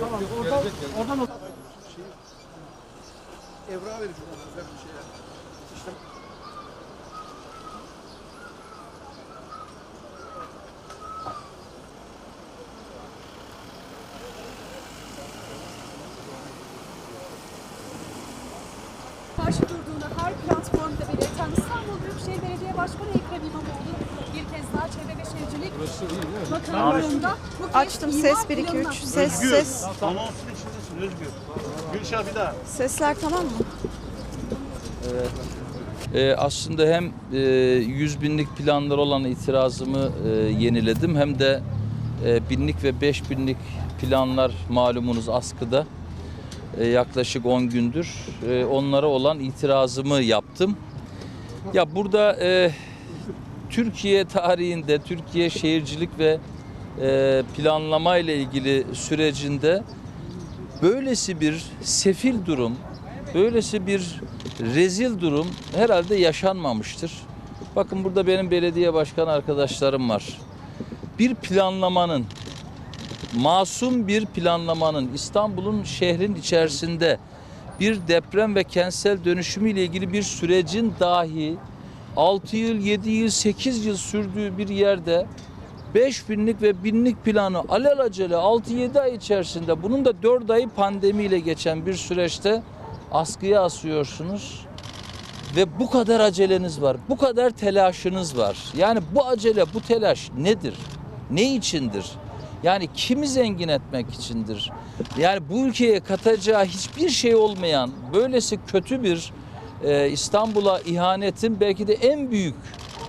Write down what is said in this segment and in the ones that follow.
Tamam oradan oradan Evrağı verecek ona özel bir şey. İşte karşı durduğunu her platformda belirten İstanbul Büyükşehir Belediye Başkanı Ekrem İmamoğlu bir kez daha Çevre ve Şehircilik Bakanlığı'nda bu kez Açtım imar ses 1 2 planına- 3 ses ses. anonsun içindesin Özgür. Gülşah bir daha. Sesler tamam mı? Ee, aslında hem e, 100 binlik planlar olan itirazımı e, yeniledim hem de e, binlik ve 5 binlik planlar malumunuz askıda E, yaklaşık 10 gündür e, onlara olan itirazımı yaptım. Ya burada e, Türkiye tarihinde Türkiye şehircilik ve e, planlama ile ilgili sürecinde böylesi bir sefil durum, böylesi bir rezil durum herhalde yaşanmamıştır. Bakın burada benim belediye başkan arkadaşlarım var. Bir planlamanın, masum bir planlamanın İstanbul'un şehrin içerisinde bir deprem ve kentsel dönüşümü ile ilgili bir sürecin dahi 6 yıl, 7 yıl, 8 yıl sürdüğü bir yerde 5 binlik ve binlik planı alelacele 6-7 ay içerisinde bunun da 4 ayı pandemiyle geçen bir süreçte askıya asıyorsunuz. Ve bu kadar aceleniz var, bu kadar telaşınız var. Yani bu acele, bu telaş nedir? Ne içindir? Yani kimi zengin etmek içindir? Yani bu ülkeye katacağı hiçbir şey olmayan, böylesi kötü bir e, İstanbul'a ihanetin belki de en büyük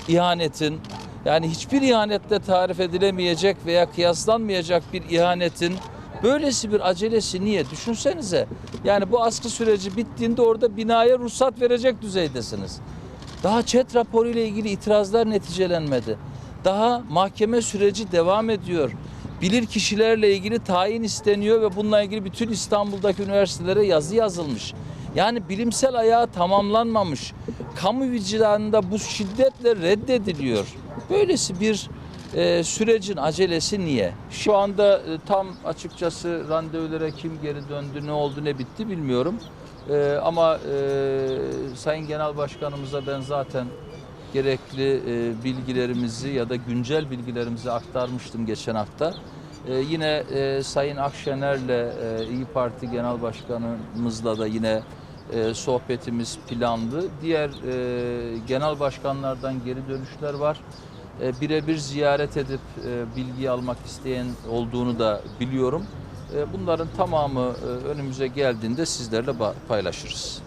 ihanetin yani hiçbir ihanetle tarif edilemeyecek veya kıyaslanmayacak bir ihanetin böylesi bir acelesi niye? Düşünsenize. Yani bu askı süreci bittiğinde orada binaya ruhsat verecek düzeydesiniz. Daha çet raporu ile ilgili itirazlar neticelenmedi. Daha mahkeme süreci devam ediyor. Bilir kişilerle ilgili tayin isteniyor ve bununla ilgili bütün İstanbul'daki üniversitelere yazı yazılmış. Yani bilimsel ayağı tamamlanmamış. Kamu vicdanında bu şiddetle reddediliyor. Böylesi bir e, sürecin acelesi niye? Şu anda e, tam açıkçası randevulara kim geri döndü, ne oldu, ne bitti bilmiyorum. E, ama e, Sayın Genel Başkanımıza ben zaten gerekli e, bilgilerimizi ya da güncel bilgilerimizi aktarmıştım geçen hafta. E, yine e, Sayın Akşener'le e, İyi Parti Genel Başkanımızla da yine e, sohbetimiz planlı. Diğer e, genel başkanlardan geri dönüşler var. E, birebir ziyaret edip e, bilgi almak isteyen olduğunu da biliyorum. E, bunların tamamı e, önümüze geldiğinde sizlerle paylaşırız.